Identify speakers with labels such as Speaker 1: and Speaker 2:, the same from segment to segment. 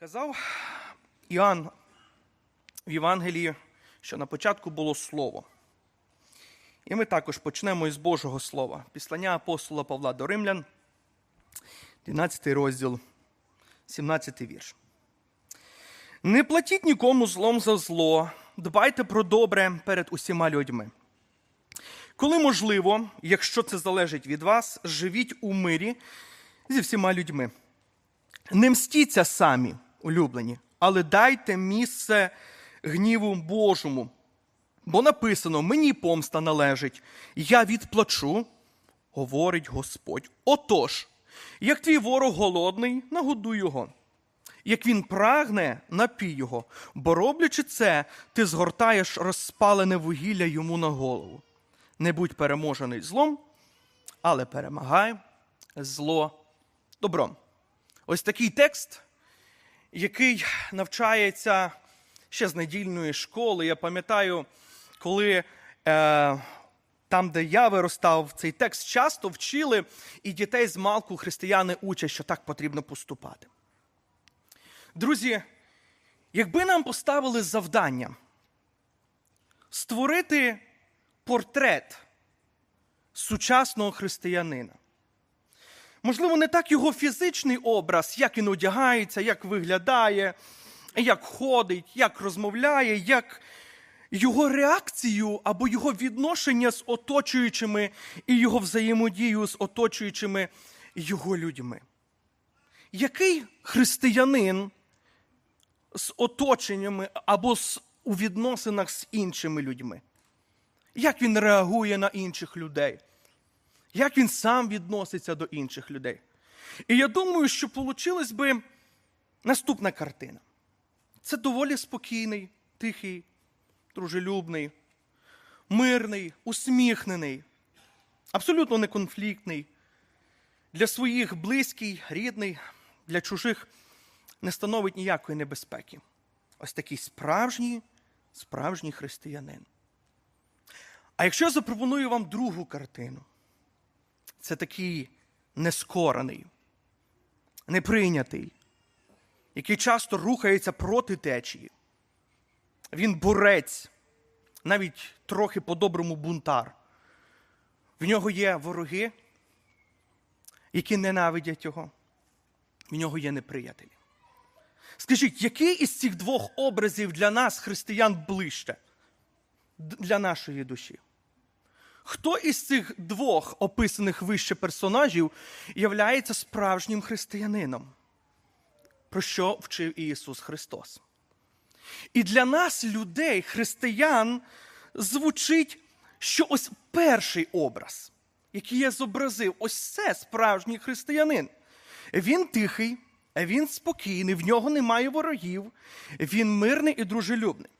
Speaker 1: Казав Іоанн в Євангелії, що на початку було Слово. І ми також почнемо із Божого Слова. Післання апостола Павла до Римлян, 12 розділ, 17 вірш. Не платіть нікому злом за зло, дбайте про добре перед усіма людьми. Коли можливо, якщо це залежить від вас, живіть у мирі зі всіма людьми. Не мстіться самі, улюблені, але дайте місце гніву Божому. Бо написано: мені помста належить, я відплачу, говорить Господь. Отож, як твій ворог голодний, нагодуй його. Як він прагне, напій його, бо роблячи це, ти згортаєш розпалене вугілля йому на голову. Не будь переможений злом, але перемагай зло добром. Ось такий текст, який навчається ще з недільної школи. Я пам'ятаю, коли е, там, де я виростав, цей текст часто вчили, і дітей з малку християни учать, що так потрібно поступати. Друзі, якби нам поставили завдання створити портрет сучасного християнина, Можливо, не так його фізичний образ, як він одягається, як виглядає, як ходить, як розмовляє, як його реакцію або його відношення з оточуючими і його взаємодію з оточуючими його людьми. Який християнин з оточеннями або з, у відносинах з іншими людьми? Як він реагує на інших людей? Як він сам відноситься до інших людей. І я думаю, що получилась би наступна картина. Це доволі спокійний, тихий, дружелюбний, мирний, усміхнений, абсолютно неконфліктний, для своїх близький, рідний, для чужих не становить ніякої небезпеки. Ось такий справжній, справжній християнин. А якщо я запропоную вам другу картину, це такий нескорений, неприйнятий, який часто рухається проти течії. Він борець, навіть трохи по-доброму бунтар. В нього є вороги, які ненавидять його. В нього є неприятелі. Скажіть, який із цих двох образів для нас, християн, ближче для нашої душі? Хто із цих двох описаних вище персонажів являється справжнім християнином? Про що вчив Ісус Христос? І для нас, людей, християн, звучить, що ось перший образ, який я зобразив, ось це справжній християнин. Він тихий, він спокійний, в нього немає ворогів, він мирний і дружелюбний.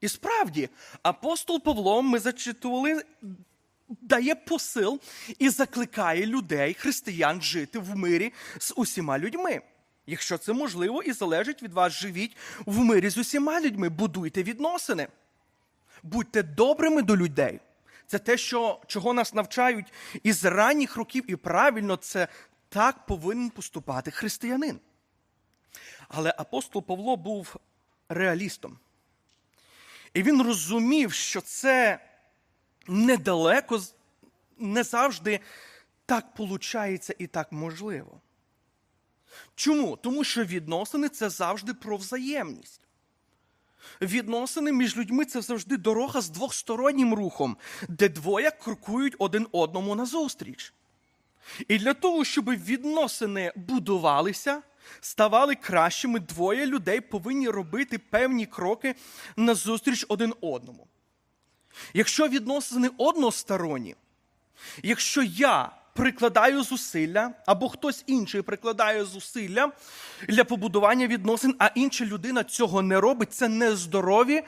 Speaker 1: І справді, апостол Павло, ми зачитували дає посил і закликає людей, християн, жити в мирі з усіма людьми. Якщо це можливо і залежить від вас, живіть в мирі з усіма людьми, будуйте відносини. Будьте добрими до людей. Це те, що, чого нас навчають із ранніх років, і правильно це так повинен поступати християнин. Але апостол Павло був реалістом. І він розумів, що це недалеко, не завжди так виходить і так можливо. Чому? Тому що відносини це завжди про взаємність. Відносини між людьми це завжди дорога з двостороннім рухом, де двоє крокують один одному назустріч. І для того, щоб відносини будувалися, ставали кращими, двоє людей повинні робити певні кроки назустріч один одному. Якщо відносини односторонні, якщо я прикладаю зусилля, або хтось інший прикладає зусилля для побудування відносин, а інша людина цього не робить, це нездорові,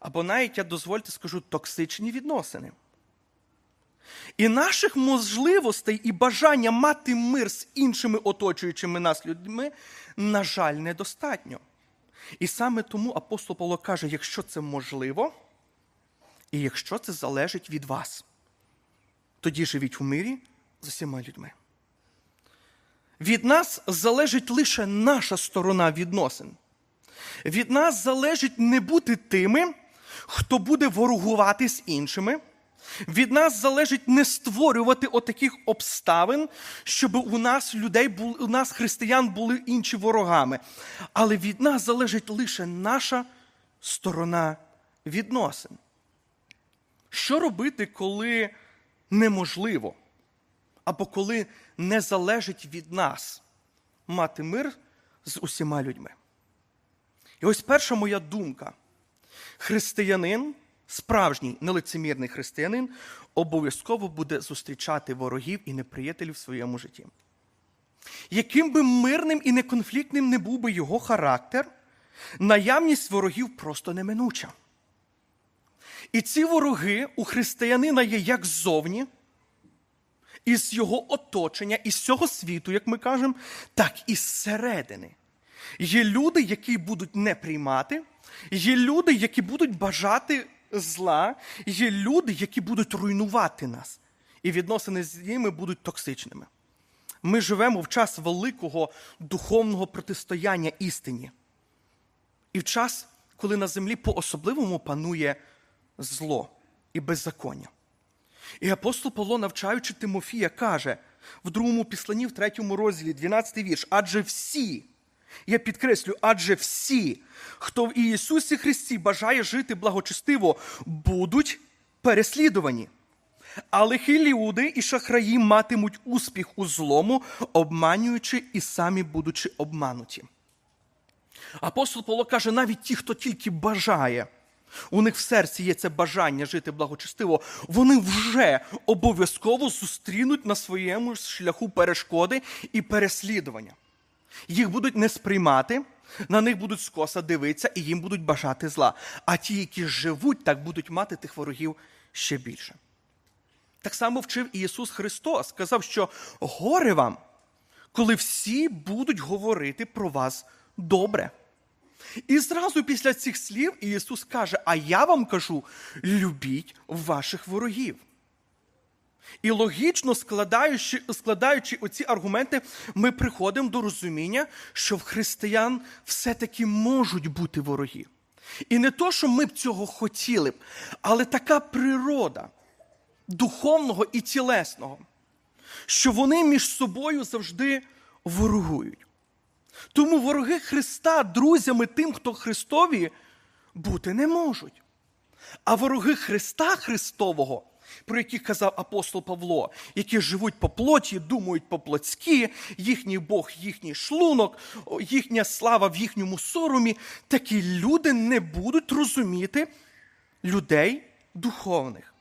Speaker 1: або навіть, я дозвольте скажу, токсичні відносини. І наших можливостей і бажання мати мир з іншими оточуючими нас людьми, на жаль, недостатньо. І саме тому апостол Павло каже: якщо це можливо, і якщо це залежить від вас, тоді живіть у мирі з усіма людьми. Від нас залежить лише наша сторона відносин. Від нас залежить не бути тими, хто буде ворогувати з іншими. Від нас залежить не створювати отаких обставин, щоб у нас людей були, у нас християн були інші ворогами. Але від нас залежить лише наша сторона відносин. Що робити, коли неможливо, або коли не залежить від нас мати мир з усіма людьми? І ось перша моя думка. Християнин, справжній нелицемірний християнин, обов'язково буде зустрічати ворогів і неприятелів в своєму житті. Яким би мирним і неконфліктним не був би його характер, наявність ворогів просто неминуча. І ці вороги у християнина є як ззовні, із його оточення, із цього світу, як ми кажемо, так і зсередини. Є люди, які будуть не приймати, є люди, які будуть бажати зла, є люди, які будуть руйнувати нас. І відносини з ними будуть токсичними. Ми живемо в час великого духовного протистояння істині. І в час, коли на землі по-особливому панує зло і беззаконня. І апостол Павло, навчаючи Тимофія, каже в другому післанні, в третьому розділі, 12 вірш, адже всі, я підкреслю, адже всі, хто в Ісусі Христі бажає жити благочестиво, будуть переслідувані. А лихі люди і шахраї матимуть успіх у злому, обманюючи і самі будучи обмануті. Апостол Павло каже, навіть ті, хто тільки бажає, у них в серці є це бажання жити благочестиво, вони вже обов'язково зустрінуть на своєму шляху перешкоди і переслідування. Їх будуть не сприймати, на них будуть скоса дивитися і їм будуть бажати зла. А ті, які живуть, так будуть мати тих ворогів ще більше. Так само вчив Ісус Христос, сказав, що горе вам, коли всі будуть говорити про вас добре. І зразу після цих слів Ісус каже: А я вам кажу: любіть ваших ворогів. І логічно складаючи, складаючи оці аргументи, ми приходимо до розуміння, що в християн все-таки можуть бути вороги. І не то, що ми б цього хотіли але така природа духовного і тілесного, що вони між собою завжди ворогують. Тому вороги Христа друзями тим, хто Христові, бути не можуть. А вороги Христа Христового, про яких казав апостол Павло, які живуть по плоті, думають по плотськи, їхній Бог, їхній шлунок, їхня слава в їхньому соромі, такі люди не будуть розуміти людей духовних.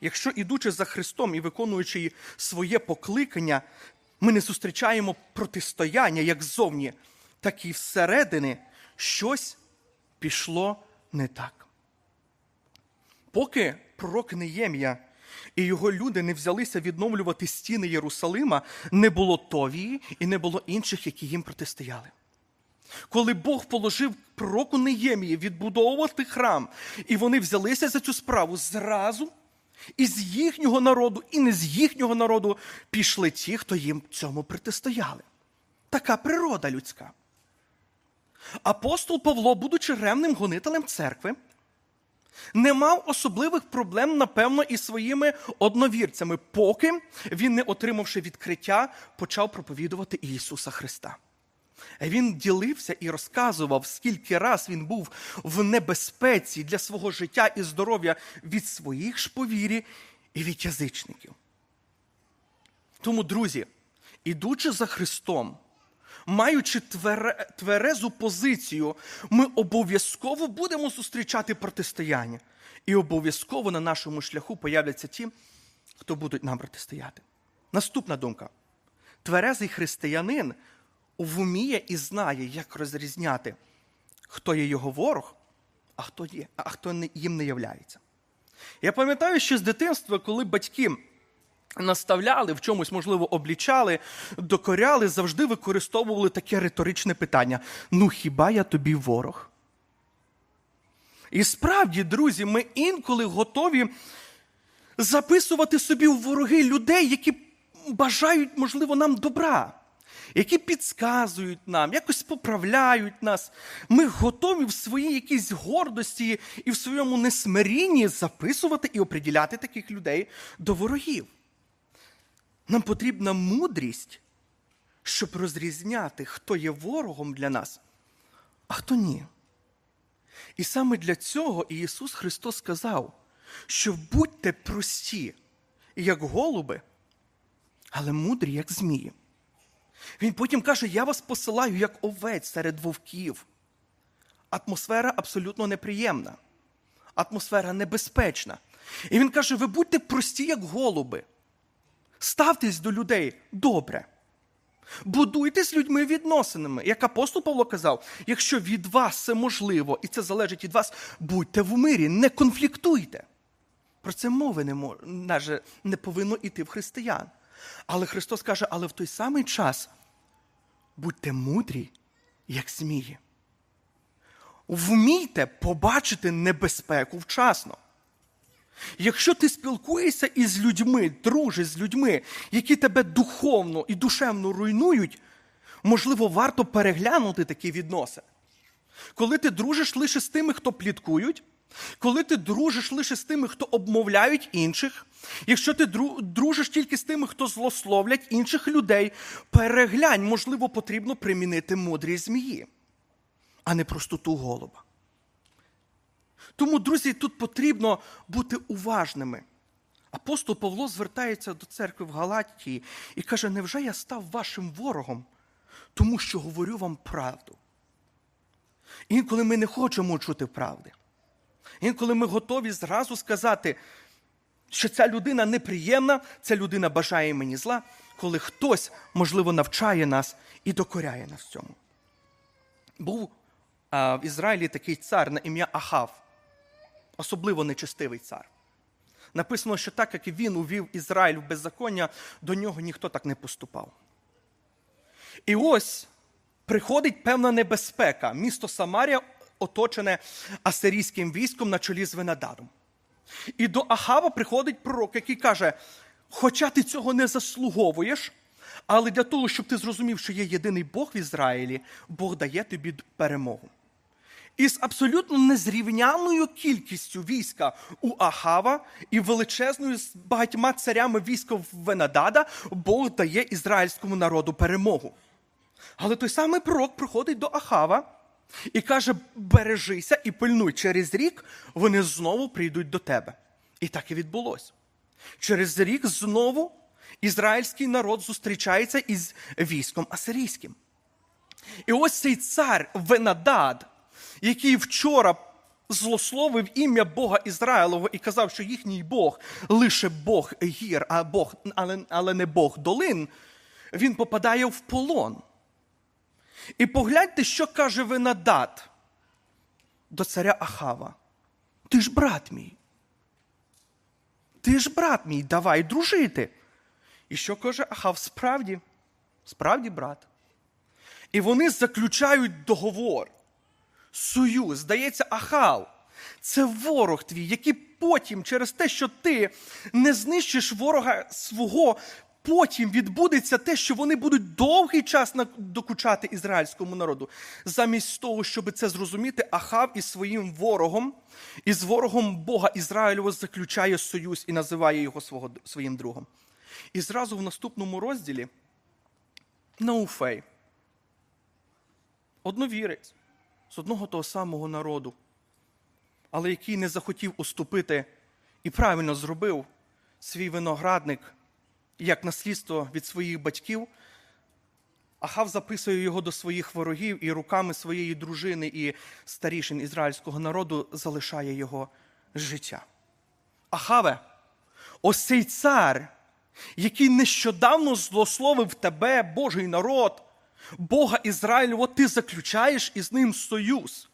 Speaker 1: Якщо ідучи за Христом і виконуючи своє покликання, ми не зустрічаємо протистояння як ззовні, так і всередини щось пішло не так. Поки пророк Неємія і його люди не взялися відновлювати стіни Єрусалима, не було Товії і не було інших, які їм протистояли. Коли Бог положив пророку Неємії відбудовувати храм, і вони взялися за цю справу зразу, із їхнього народу, і не з їхнього народу пішли ті, хто їм цьому протистояли. Така природа людська. Апостол Павло, будучи ревним гонителем церкви, не мав особливих проблем, напевно, із своїми одновірцями, поки він, не отримавши відкриття, почав проповідувати Ісуса Христа. Він ділився і розказував, скільки раз він був в небезпеці для свого життя і здоров'я від своїх ж повірі і від язичників. Тому, друзі, ідучи за Христом, маючи тверезу позицію, ми обов'язково будемо зустрічати протистояння. І обов'язково на нашому шляху появляться ті, хто будуть нам протистояти. Наступна думка: тверезий християнин вміє і знає, як розрізняти, хто є його ворог, а хто є, а хто їм не являється. Я пам'ятаю, що з дитинства, коли батьки наставляли, в чомусь, можливо, облічали, докоряли, завжди використовували таке риторичне питання: ну хіба я тобі ворог? І справді, друзі, ми інколи готові записувати собі в вороги людей, які бажають, можливо, нам добра які підказують нам, якось поправляють нас. Ми готові в своїй якійсь гордості і в своєму несмирінні записувати і оприділяти таких людей до ворогів. Нам потрібна мудрість, щоб розрізняти, хто є ворогом для нас, а хто ні. І саме для цього Ісус Христос сказав, що будьте прості, як голуби, але мудрі, як змії. Він потім каже: Я вас посилаю як овець серед вовків. Атмосфера абсолютно неприємна, атмосфера небезпечна. І він каже: ви будьте прості, як голуби. Ставтесь до людей добре. Будуйте з людьми відносинами. Як апостол Павло казав, якщо від вас це можливо і це залежить від вас, будьте в мирі, не конфліктуйте. Про це мови не, мож... не повинно йти в християн. Але Христос каже, але в той самий час будьте мудрі, як змії. Вмійте побачити небезпеку вчасно. Якщо ти спілкуєшся із людьми, дружиш з людьми, які тебе духовно і душевно руйнують, можливо, варто переглянути такі відносини. Коли ти дружиш лише з тими, хто пліткують, коли ти дружиш лише з тими, хто обмовляють інших, якщо ти дружиш тільки з тими, хто злословлять інших людей, переглянь, можливо, потрібно примінити мудрість змії, а не простоту голуба. Тому, друзі, тут потрібно бути уважними. Апостол Павло звертається до церкви в Галатії і каже: Невже я став вашим ворогом, тому що говорю вам правду? Інколи ми не хочемо чути правди. Інколи ми готові зразу сказати, що ця людина неприємна, ця людина бажає мені зла, коли хтось, можливо, навчає нас і докоряє нас цьому. Був а, в Ізраїлі такий цар на ім'я Ахав особливо нечестивий цар. Написано, що так як він увів Ізраїль в беззаконня, до нього ніхто так не поступав. І ось приходить певна небезпека. Місто Самарія оточене асирійським військом на чолі з Венададом. І до Ахава приходить пророк, який каже: Хоча ти цього не заслуговуєш, але для того, щоб ти зрозумів, що є єдиний Бог в Ізраїлі, Бог дає тобі перемогу із абсолютно незрівняною кількістю війська у Ахава і величезною з багатьма царями війська Венадада Бог дає ізраїльському народу перемогу. Але той самий пророк приходить до Ахава і каже: бережися і пильнуй, через рік вони знову прийдуть до тебе. І так і відбулося. Через рік знову ізраїльський народ зустрічається із військом асирійським. І ось цей цар Венадад який вчора злословив ім'я Бога Ізраїлового і казав, що їхній Бог лише Бог гір, а Бог, але, але не Бог долин, він попадає в полон. І погляньте, що каже Винадат до царя Ахава. Ти ж брат мій. Ти ж брат мій, давай дружити. І що каже Ахав? Справді, справді брат. І вони заключають договор союз, здається, Ахав. Це ворог твій, який потім, через те, що ти не знищиш ворога свого, потім відбудеться те, що вони будуть довгий час докучати ізраїльському народу. Замість того, щоб це зрозуміти, Ахав із своїм ворогом, із ворогом Бога Ізраїлю заключає союз і називає його свого, своїм другом. І зразу в наступному розділі Науфей, одновірець з одного того самого народу, але який не захотів уступити і правильно зробив свій виноградник як наслідство від своїх батьків. Ахав записує його до своїх ворогів і руками своєї дружини і старішин ізраїльського народу залишає його життя. Ахаве, ось цей цар, який нещодавно злословив тебе, Божий народ, Бога Ізраїлю, ти заключаєш із ним союз.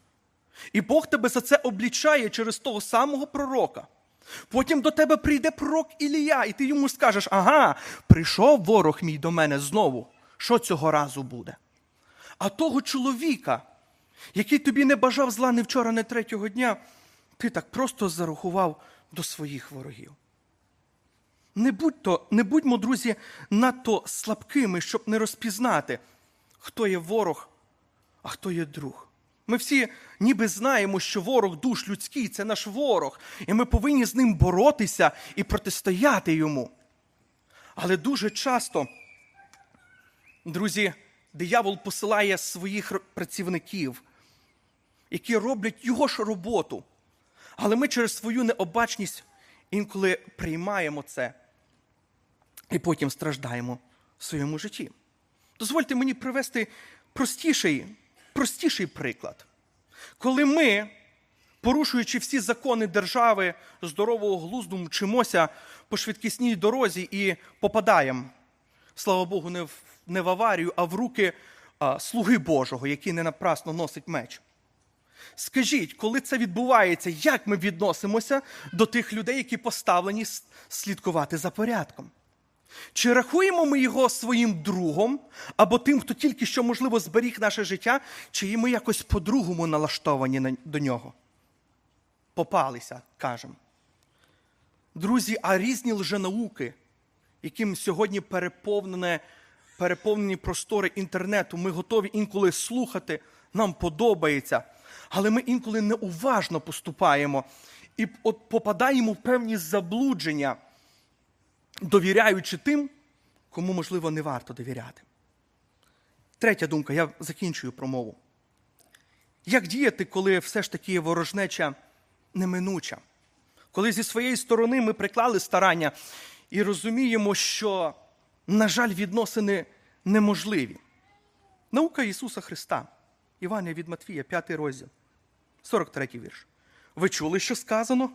Speaker 1: І Бог тебе за це облічає через того самого пророка. Потім до тебе прийде пророк Ілія, і ти йому скажеш: ага, прийшов ворог мій до мене знову. Що цього разу буде? А того чоловіка, який тобі не бажав зла не вчора, не третього дня, ти так просто зарахував до своїх ворогів. Не, будь-то, не будьмо, друзі, надто слабкими, щоб не розпізнати, хто є ворог, а хто є друг. Ми всі ніби знаємо, що ворог душ людський це наш ворог, і ми повинні з ним боротися і протистояти йому. Але дуже часто, друзі, диявол посилає своїх працівників, які роблять його ж роботу. Але ми через свою необачність інколи приймаємо це і потім страждаємо в своєму житті. Дозвольте мені привести простіший, простіший приклад. Коли ми, порушуючи всі закони держави, здорового глузду, мчимося по швидкісній дорозі і попадаємо, слава Богу, не в, не в аварію, а в руки а, слуги Божого, який не напрасно носить меч. Скажіть, коли це відбувається, як ми відносимося до тих людей, які поставлені слідкувати за порядком? Чи рахуємо ми його своїм другом або тим, хто тільки що, можливо, зберіг наше життя, чи ми якось по-другому налаштовані до нього? Попалися, кажемо. Друзі, а різні лженауки, яким сьогодні переповнене, переповнені простори інтернету, ми готові інколи слухати, нам подобається, але ми інколи неуважно поступаємо і от попадаємо в певні заблудження, довіряючи тим, кому, можливо, не варто довіряти. Третя думка, я закінчую промову. Як діяти, коли все ж таки ворожнеча неминуча? Коли зі своєї сторони ми приклали старання і розуміємо, що, на жаль, відносини неможливі. Наука Ісуса Христа, Івана від Матвія, 5 розділ, 43 вірш. Ви чули, що сказано?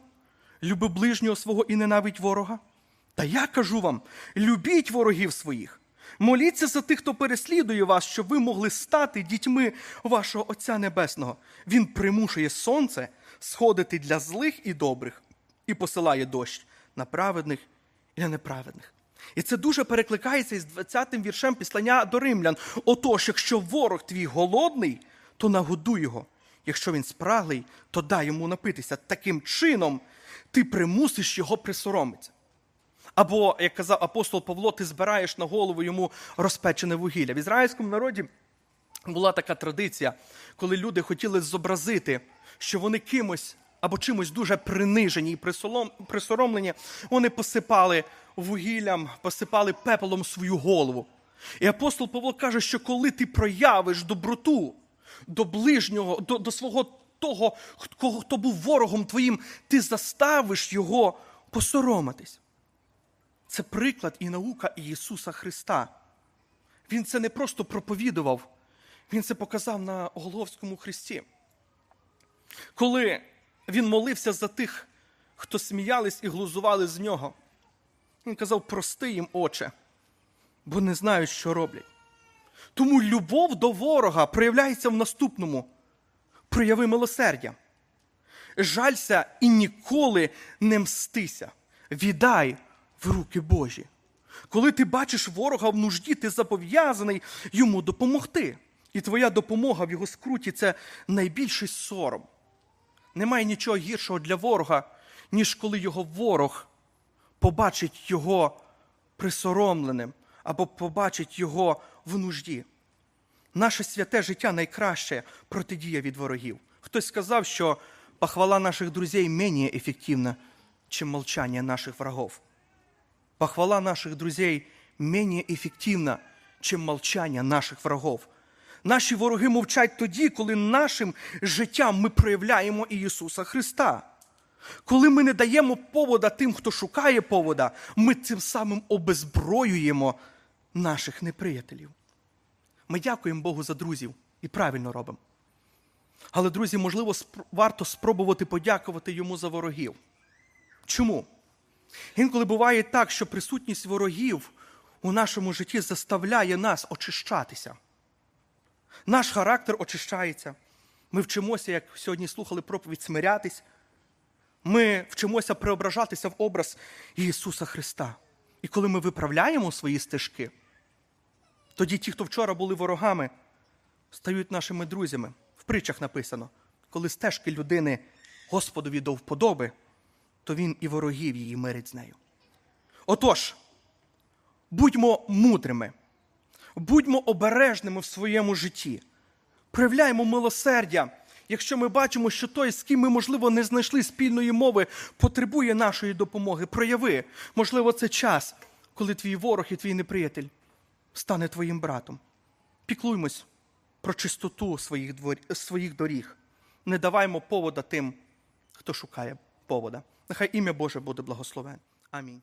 Speaker 1: Люби ближнього свого і ненавидь ворога. Та я кажу вам: любіть ворогів своїх. Моліться за тих, хто переслідує вас, щоб ви могли стати дітьми вашого Отця Небесного. Він примушує сонце сходити для злих і добрих і посилає дощ на праведних і на неправедних. І це дуже перекликається із 20-м віршем післання до римлян. Отож, якщо ворог твій голодний, то нагодуй його. Якщо він спраглий, то дай йому напитися. Таким чином ти примусиш його присоромитися. Або, як казав апостол Павло, ти збираєш на голову йому розпечене вугілля. В ізраїльському народі була така традиція, коли люди хотіли зобразити, що вони кимось або чимось дуже принижені і присоромлені, вони посипали вугіллям, посипали пепелом свою голову. І апостол Павло каже, що коли ти проявиш доброту до ближнього, до, до свого того, кого- хто був ворогом твоїм, ти заставиш його посоромитись. Це приклад і наука Ісуса Христа. Він це не просто проповідував, Він це показав на Головському Христі. Коли він молився за тих, хто сміялись і глузували з нього, він казав: прости їм, Отче, бо не знають, що роблять. Тому любов до ворога проявляється в наступному: прояви милосердя. Жалься і ніколи не мстися. Віддай в руки Божі. Коли ти бачиш ворога в нужді, ти зобов'язаний йому допомогти. І твоя допомога в його скруті це найбільший сором. Немає нічого гіршого для ворога, ніж коли його ворог побачить його присоромленим або побачить його в нужді. Наше святе життя найкраще протидія від ворогів. Хтось сказав, що похвала наших друзей менее ефективна, чем молчание наших врагов. Похвала наших друзей менее ефективна, чем молчание наших врагов. Наші вороги мовчать тоді, коли нашим життям ми проявляємо Ісуса Христа. Коли ми не даємо повода тим, хто шукає повода, ми цим самим обезброюємо наших неприятелів. Ми дякуємо Богу за друзів і правильно робимо. Але, друзі, можливо, варто спробувати подякувати йому за ворогів. Чому? Інколи буває так, що присутність ворогів у нашому житті заставляє нас очищатися. Наш характер очищається. Ми вчимося, як сьогодні слухали проповідь, смирятись. Ми вчимося преображатися в образ Ісуса Христа. І коли ми виправляємо свої стежки, тоді ті, хто вчора були ворогами, стають нашими друзями. В притчах написано: коли стежки людини Господові до вподоби, то він і ворогів її мирить з нею. Отож, будьмо мудрими, будьмо обережними в своєму житті, проявляємо милосердя. Якщо ми бачимо, що той, з ким ми, можливо, не знайшли спільної мови, потребує нашої допомоги, прояви. Можливо, це час, коли твій ворог і твій неприятель стане твоїм братом. Піклуймось про чистоту своїх, двор... своїх доріг. Не даваймо повода тим, хто шукає повода. Нехай ім'я Боже буде благословен. Амінь.